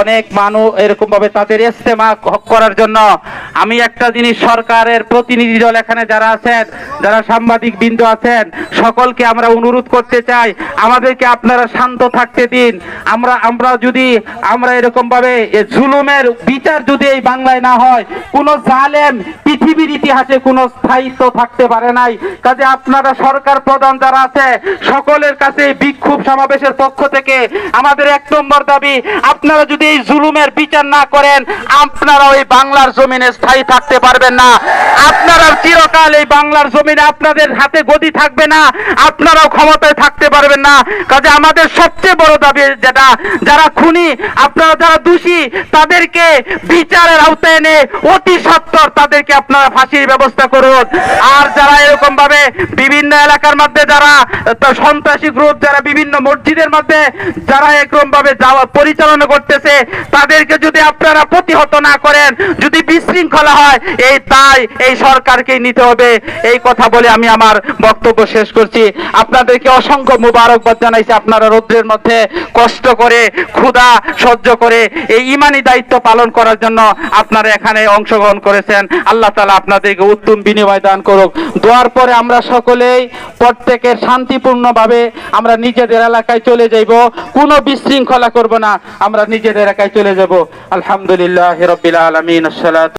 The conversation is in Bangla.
অনেক মানুষ এরকম ভাবে তাদের ইস্তেমা করার জন্য। আমি একটা জিনিস সরকারের প্রতিনিধি দল এখানে যারা আছেন, যারা সাংবাদিক বিন্দু আছেন, সকলকে আমরা অনুরোধ করতে চাই, আমাদেরকে আপনারা শান্ত থাকতে দিন। আমরা আমরা যদি, আমরা এরকম ভাবে জুলুমের বিচার যদি এই বাংলায় না হয়, কোনো জালেম পৃথিবীর ইতিহাসে কোনো স্থায়িত্ব থাকতে পারে নাই। কাজে আপনারা সরকার প্রধান যারা আছে, সকলের কাছে বিক্ষোভ সমাবেশের পক্ষ থেকে আমাদের এক নম্বর দাবি, আপনারা যদি এই জুলুমের বিচার না করেন আপনারা ওই বাংলার জমিনে স্থায়ী থাকতে পারবেন না। আপনারা চিরকাল এই বাংলার জমিনে আপনাদের হাতে গদি থাকবে না, আপনারাও ক্ষমতায় থাকতে পারবেন না। কাজে আমাদের সবচেয়ে বড় দাবি যেটা, যারা খুনি, আপনারা যারা দোষী, তাদেরকে বিচারের আওতায় এনে অতি সত্তর তাদেরকে আপনারা ফাঁসির ব্যবস্থা করুন। আর যারা এরকম ভাবে বিভিন্ন এলাকার মধ্যে যারা সন্ত্রাসী গ্রুপ যারা বিভিন্ন মসজিদের মধ্যে, যারা এরকম ভাবে যাওয়া পরিচালনা করতেছে, তাদেরকে যদি আপনারা প্রতিহত না করেন, যদি বিশৃঙ্খলা হয়, এই দায় এই সরকারকে নিতে হবে। এই কথা বলে আমি আমার বক্তব্য শেষ করছি। আপনাদেরকে অসংখ্য মুবারকবাদ জানাইছি আপনারা রৌদ্রের মধ্যে কষ্ট করে, ক্ষুধা সহ্য করে, এই ইমানি দায়িত্ব পালন করার জন্য আপনারা এখানে অংশগ্রহণ করেছেন। আল্লাহ তালা আপনাদেরকে উত্তম বিনিময় দান করুক। দোয়ার পরে আমরা সকলেই প্রত্যেকের শান্তিপূর্ণভাবে আমরা নিজেদের এলাকায় চলে যাইব। কোনো বিশৃঙ্খলা করব না। আমরা নিজেদের এলাকায় চলে যাব। আলহামদুলিল্লাহ রবিল আলমিন।